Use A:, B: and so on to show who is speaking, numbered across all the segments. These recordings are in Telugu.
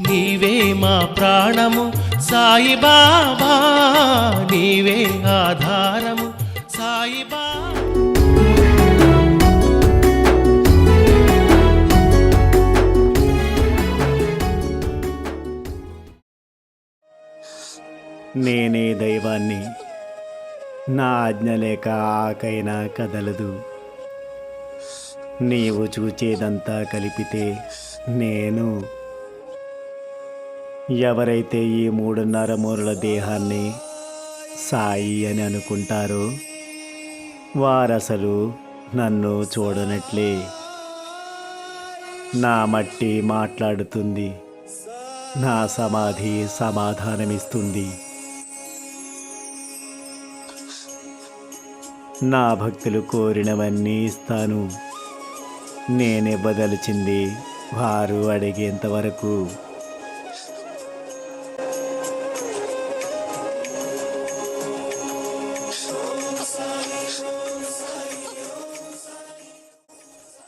A: నీవే మా ప్రాణము. సాయిబాబా నీవే ఆధారము. సాయిబా.
B: నేనే దైవాన్ని. నా ఆజ్ఞ లేక ఆకైనా కదలదు. నీవు చూచేదంతా కలిపితే నేను ఎవరైతే ఈ మూడున్నర మూరల దేహాన్ని సాయి అని అనుకుంటారో వారసలు నన్ను చూడనట్లే. నా మట్టి మాట్లాడుతుంది. నా సమాధి సమాధానమిస్తుంది. నా భక్తులు కోరినవన్నీ ఇస్తాను. నేనే బదలిచింది వారు అడిగేంతవరకు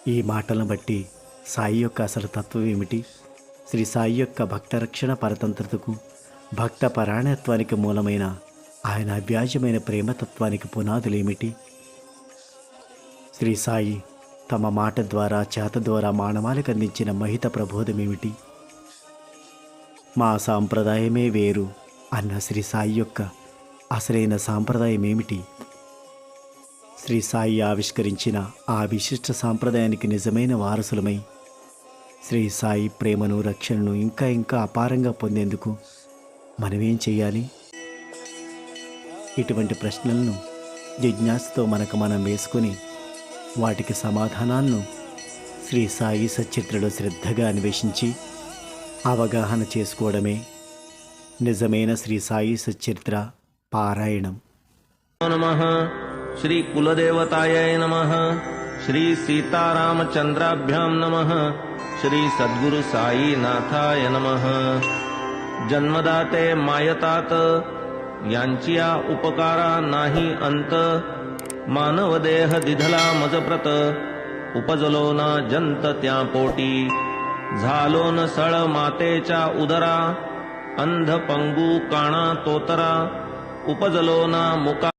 B: ఈ మాటలను బట్టి సాయి యొక్క అసలు తత్వం ఏమిటి? శ్రీ సాయి యొక్క భక్త రక్షణ పరతంత్రతకు భక్త పరాయణత్వానికి మూలమైన ఆయన అవ్యాజమైన ప్రేమతత్వానికి పునాదులేమిటి శ్రీ సాయి తమ మాట ద్వారా చేత ద్వారా మానవాళికి అందించిన మహిత ప్రబోధమేమిటి మా సాంప్రదాయమే వేరు అన్న శ్రీ సాయి యొక్క అసలైన సాంప్రదాయం ఏమిటి? శ్రీ సాయి ఆవిష్కరించిన ఆ విశిష్ట సాంప్రదాయానికి నిజమైన వారసులమై శ్రీ సాయి ప్రేమను రక్షణను ఇంకా ఇంకా అపారంగా పొందేందుకు మనమేం చేయాలి? ఇటువంటి ప్రశ్నలను జిజ్ఞాసతో మనకు మనం వేసుకొని వాటికి సమాధానాలను శ్రీ సాయి సచిత్రలో శ్రద్ధగా అన్వేషించి అవగాహన చేసుకోవడమే నిజమైన శ్రీ సాయి సచరిత్ర పారాయణం.
C: नमः श्री कुलदेवतायै नमः श्री सीतारामचन्द्राभ्याम् नमः श्री सद्गुरु साईनाथाय नमः। जन्मदाते मायतात यांचिया उपकारा नाही अंत मानवदेह दिधला मजप्रत उपजलो ना जंत त्या पोटी। झालो न सळ मातेच्या उदरा अंध पंगू काणा तोतरा उपजलो ना मुका